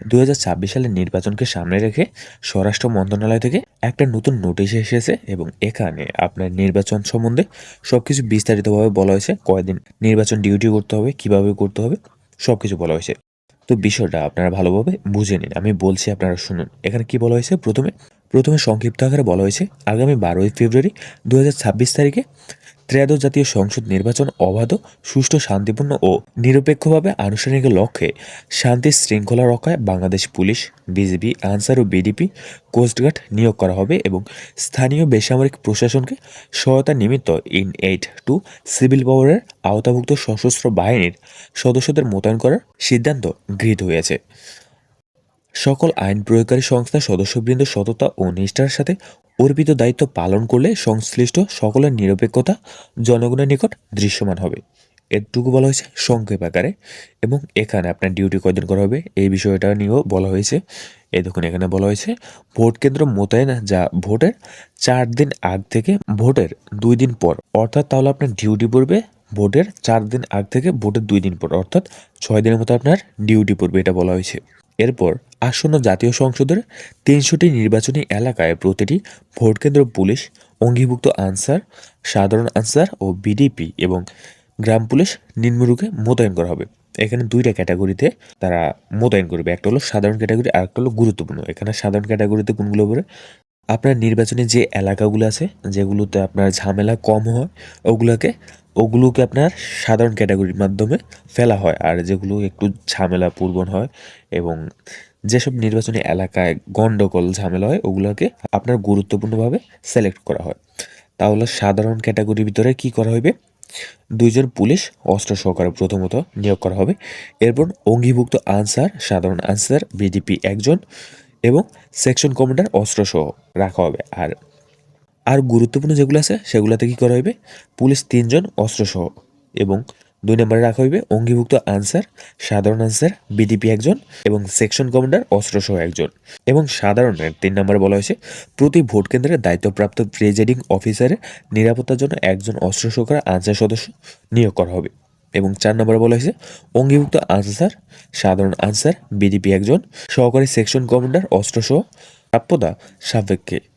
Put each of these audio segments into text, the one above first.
দু সালের নির্বাচনকে সামনে রেখে স্বরাষ্ট্র মন্ত্রণালয় থেকে একটা নতুন নোটিশ এসেছে এবং এখানে আপনার নির্বাচন সম্বন্ধে সব কিছু বিস্তারিতভাবে বলা হয়েছে। কয়দিন নির্বাচন ডিউটি করতে হবে, কীভাবে করতে হবে সব কিছু বলা হয়েছে। তো বিষয়টা আপনারা ভালোভাবে বুঝে নিন। আমি বলছি, আপনারা শুনুন। এখানে কি বলা হয়েছে? প্রথমে প্রথমে সংক্ষিপ্ত আকারে বলা হয়েছে, আগামী বারোই ফেব্রুয়ারি দুই হাজার ছাব্বিশ তারিখে ত্রয়োদশ জাতীয় সংসদ নির্বাচন অবাধ, সুষ্ঠু, শান্তিপূর্ণ ও নিরপেক্ষভাবে আনুষ্ঠানিকের লক্ষ্যে শান্তি শৃঙ্খলা রক্ষায় বাংলাদেশ পুলিশ বিজিবি আনসার ও বিডিপি কোস্টগার্ড নিয়োগ করা হবে এবং স্থানীয় বেসামরিক প্রশাসনকে সহায়তা নিমিত্ত ইন এইট টু সিভিল পাওয়ারের আওতাভুক্ত সশস্ত্র বাহিনীর সদস্যদের মোতায়েন করার সিদ্ধান্ত গৃহীত হয়েছে। সকল আইন প্রয়োগকারী সংস্থার সদস্যবৃন্দ সততা ও নিষ্ঠার সাথে অর্পিত দায়িত্ব পালন করলে সংশ্লিষ্ট সকলের নিরপেক্ষতা জনগণের নিকট দৃশ্যমান হবে। এটুকু বলা হয়েছে, সংক্ষেপ আকারে। এবং এখানে আপনার ডিউটি কয়দিন করা হবে, এই বিষয়টা নিয়েও বলা হয়েছে। এই দেখুন, এখানে বলা হয়েছে, ভোট কেন্দ্র মোতায়েন যা ভোটের চার দিন আগ থেকে ভোটের দুই দিন পর, অর্থাৎ তাহলে আপনার ডিউটি পড়বে ভোটের চার দিন আগ থেকে ভোটের দুই দিন পর, অর্থাৎ ছয় দিনের মতো আপনার ডিউটি পড়বে, এটা বলা হয়েছে। এরপর আসন্ন জাতীয় সংসদের তিনশোটি নির্বাচনী এলাকায় প্রতিটি ভোটকেন্দ্র পুলিশ, অঙ্গীভুক্ত আনসার, সাধারণ আনসার ও বিডিপি এবং গ্রাম পুলিশ নিম্নরূপে মোতায়েন করা হবে। এখানে দুইটা ক্যাটাগরিতে তারা মোতায়েন করবে। একটা হলো সাধারণ ক্যাটাগরি আর একটা হলো গুরুত্বপূর্ণ। এখানে সাধারণ ক্যাটাগরিতে কোনগুলো পড়ে? আপনার নির্বাচনে যে এলাকাগুলো আছে, যেগুলোতে আপনার ঝামেলা কম হয়, ওগুলোকে ওগুলোকে আপনার সাধারণ ক্যাটাগরির মাধ্যমে ফেলা হয়। আর যেগুলো একটু ঝামেলা পূর্বণ হয় এবং যেসব নির্বাচনী এলাকায় গণ্ডগোল ঝামেলা হয়, ওগুলোকে আপনার গুরুত্বপূর্ণভাবে সিলেক্ট করা হয়। তাহলে সাধারণ ক্যাটাগরির ভিতরে কি করা হবে দুইজন পুলিশ অস্ত্র সহকারে প্রথমত নিয়োগ করা হবে। এরপর অঙ্গীভুক্ত আনসার, সাধারণ আনসার বিডিপি একজন এবং সেকশন কমান্ডার অস্ত্রসহ রাখা হবে। আর আর গুরুত্বপূর্ণ যেগুলো আছে, সেগুলোতে কী করা হইবে? পুলিশ তিনজন, অস্ত্রসহ। এবং দুই নম্বরে রাখা হইবে অঙ্গীভুক্ত আনসার, সাধারণ আনসার বিডিপি একজন এবং সেকশন কমান্ডার, অস্ত্রসহ একজন। এবং সাধারণের তিন নম্বরে বলা হয়েছে, প্রতি ভোট কেন্দ্রে দায়িত্বপ্রাপ্ত প্রেজাইডিং অফিসারের নিরাপত্তার জন্য একজন অস্ত্র সহকারে আনসার সদস্য নিয়োগ করা হবে। এবং চার নম্বরে বলা হয়েছে, অঙ্গীভুক্ত আনসার, সাধারণ আনসার বিডিপি একজন, সহকারী সেকশন কমান্ডার, অস্ত্রসহ প্রাপ্যতা সাপেক্ষে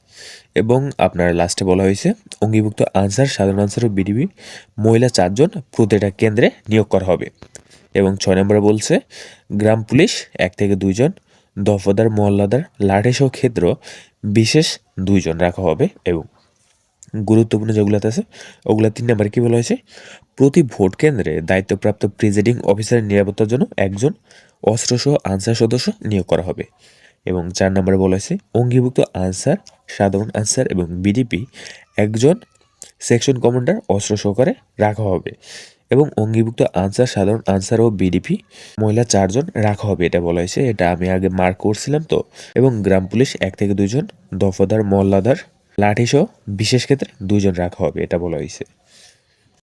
এবং আপনার লাস্টে বলা হয়েছে, অঙ্গীভুক্ত আনসার সাধারণ আনসার ও বিডিবি মহিলা চারজন প্রতিটা কেন্দ্রে নিয়োগ করা হবে। এবং ছয় নম্বরে বলছে, গ্রাম পুলিশ এক থেকে দুইজন দফাদার মহল্লাদার, লাঠিসহ ক্ষেত্র বিশেষ দুইজন রাখা হবে এবং গুরুত্বপূর্ণ যেগুলোতে আছে, ওগুলো তিন নম্বরে কী বলা হয়েছে, প্রতি ভোট কেন্দ্রে দায়িত্বপ্রাপ্ত প্রিজাইডিং অফিসারের নিরাপত্তার জন্য একজন অস্ত্রসহ আনসার সদস্য নিয়োগ করা হবে। এবং চার নম্বরে বলা হয়েছে অঙ্গীভুক্ত আনসার, সাধারণ আনসার এবং বিডিপি একজন সেকশন কমান্ডার অস্ত্র সহকারে রাখা হবে এবং অঙ্গীভুক্ত আনসার, সাধারণ আনসার ও বিডিপি মহিলা চারজন রাখা হবে এটা বলা হয়েছে। এটা আমি আগে মার্ক করছিলাম তো। এবং গ্রাম পুলিশ এক থেকে দুজন দফাদার, মহল্লাদার লাঠিসহ বিশেষ ক্ষেত্রে দুইজন রাখা হবে এটা বলা হয়েছে।